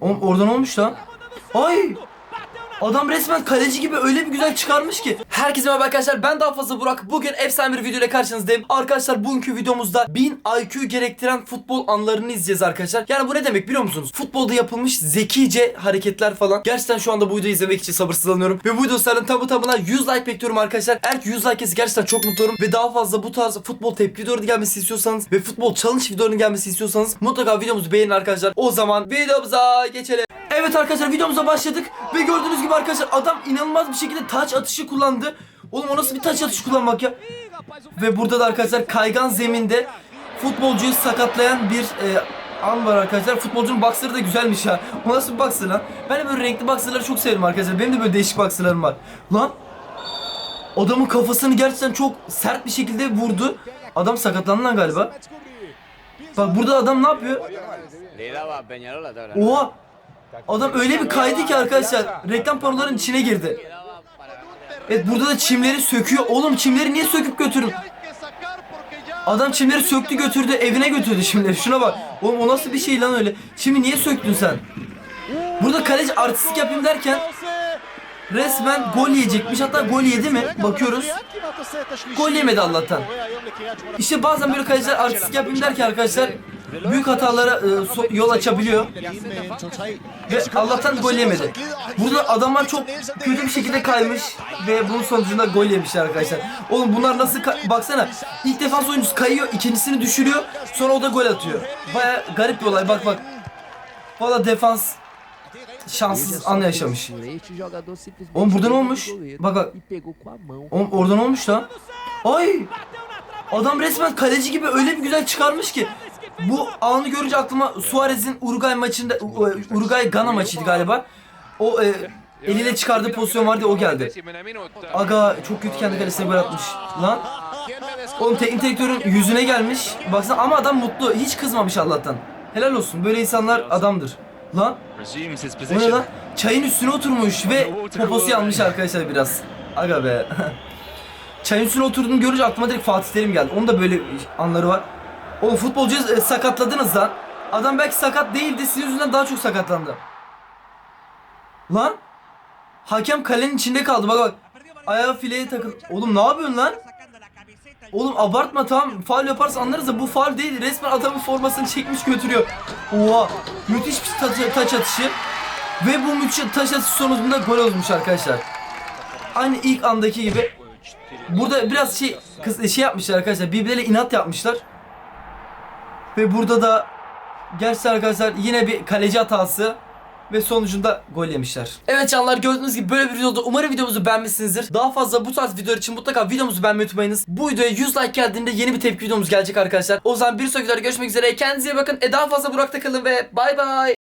Oğlum oradan olmuş lan. Ay! Adam resmen kaleci gibi öyle bir güzel çıkarmış ki. Herkese merhaba arkadaşlar ben daha fazla Burak. Bugün efsane bir video ile karşınızdayım. Arkadaşlar bugünkü videomuzda 1000 IQ gerektiren futbol anlarını izleyeceğiz arkadaşlar. Yani bu ne demek biliyor musunuz? Futbolda yapılmış zekice hareketler falan. Gerçekten şu anda bu videoyu izlemek için sabırsızlanıyorum. Ve bu videoların tamı tamına 100 like bekliyorum arkadaşlar. Eğer ki 100 like gelirse gerçekten çok mutlu olurum. Ve daha fazla bu tarz futbol tepki videoları gelmesi istiyorsanız ve futbol challenge videolarının gelmesi istiyorsanız mutlaka videomuzu beğenin arkadaşlar. O zaman videomuza geçelim. Evet arkadaşlar videomuza başladık ve gördüğünüz gibi arkadaşlar adam inanılmaz bir şekilde taç atışı kullandı. Oğlum o nasıl bir taç atışı kullanmak ya? Ve burada da arkadaşlar kaygan zeminde futbolcuyu sakatlayan bir e, an var arkadaşlar. Futbolcunun boxer'ı da güzelmiş ya. O nasıl bir boxer lan? Ben de böyle renkli boxer'ları çok severim arkadaşlar. Benim de böyle değişik boxer'larım var. Lan adamın kafasını gerçekten çok sert bir şekilde vurdu. Adam sakatlandı lan galiba. Bak burada adam ne yapıyor? Oha! Adam öyle bir kaydı ki arkadaşlar reklam panoların içine girdi. Evet burada da çimleri söküyor. Oğlum çimleri niye söküp götürün? Adam çimleri söktü götürdü evine götürdü çimleri. Şuna bak. Oğlum o nasıl bir şey lan öyle? Çimi niye söktün sen? Burada kaleci artistik yapayım derken resmen gol yiyecekmiş. Hatta gol yedi mi? Bakıyoruz. Gol yemedi Allah'tan. İşte bazen böyle kaleciler artistik yapayım derken arkadaşlar büyük hatalara e, yol açabiliyor. Ve Allah'tan gol yemedi. Burada adamlar çok kötü bir şekilde kaymış ve bunun sonucunda gol yemişler arkadaşlar. Oğlum bunlar nasıl baksana ilk defans oyuncusu kayıyor ikincisini düşürüyor sonra o da gol atıyor. Baya garip bir olay bak bak. Valla defans şanssız an yaşamış. Oğlum burada ne olmuş? Bak bak. Oğlum oradan olmuş lan. Ay! Adam resmen kaleci gibi öyle bir güzel çıkarmış ki. Bu anı görünce aklıma Suarez'in Uruguay maçında Uruguay Gana maçıydı galiba. O e, eliyle çıkardığı pozisyon vardı o geldi. Aga çok kötü kendi kalesine gol atmış. Lan. Oğlum teknik direktörün yüzüne gelmiş. Baksana ama adam mutlu. Hiç kızmamış Allah'tan. Helal olsun. Böyle insanlar adamdır. Lan. O ne lan? Çayın üstüne oturmuş ve poposu yanmış arkadaşlar biraz. Aga be. Çayın üstüne oturduğunu görünce aklıma direkt Fatih Terim geldi. Onun da böyle anları var. O futbolcuyu e, sakatladınız lan. Adam belki sakat değildi. Sizin yüzünden daha çok sakatlandı. Lan. Hakem kalenin içinde kaldı. Bak bak. Ayağı fileye takıl. Oğlum ne yapıyorsun lan? Oğlum abartma tamam. Faul yaparsa anlarız da bu faul değil. Resmen adamın formasını çekmiş götürüyor. Oha. Müthiş bir taç, taç atışı. Ve bu müthiş taş atışı sonucunda gol olmuş arkadaşlar. Aynı ilk andaki gibi. Burada biraz şey şey yapmışlar arkadaşlar. Birbirleriyle inat yapmışlar. Ve burada da gerçekten arkadaşlar yine bir kaleci hatası ve sonucunda gol yemişler. Evet canlar gördüğünüz gibi böyle bir videoda umarım videomuzu beğenmişsinizdir. Daha fazla bu tarz videolar için mutlaka videomuzu beğenmeyi unutmayınız. Bu videoya 100 like geldiğinde yeni bir tepki videomuz gelecek arkadaşlar. O zaman bir sonraki videoda görüşmek üzere. Kendinize iyi bakın. E daha fazla Burak'ta kalın ve bay bay.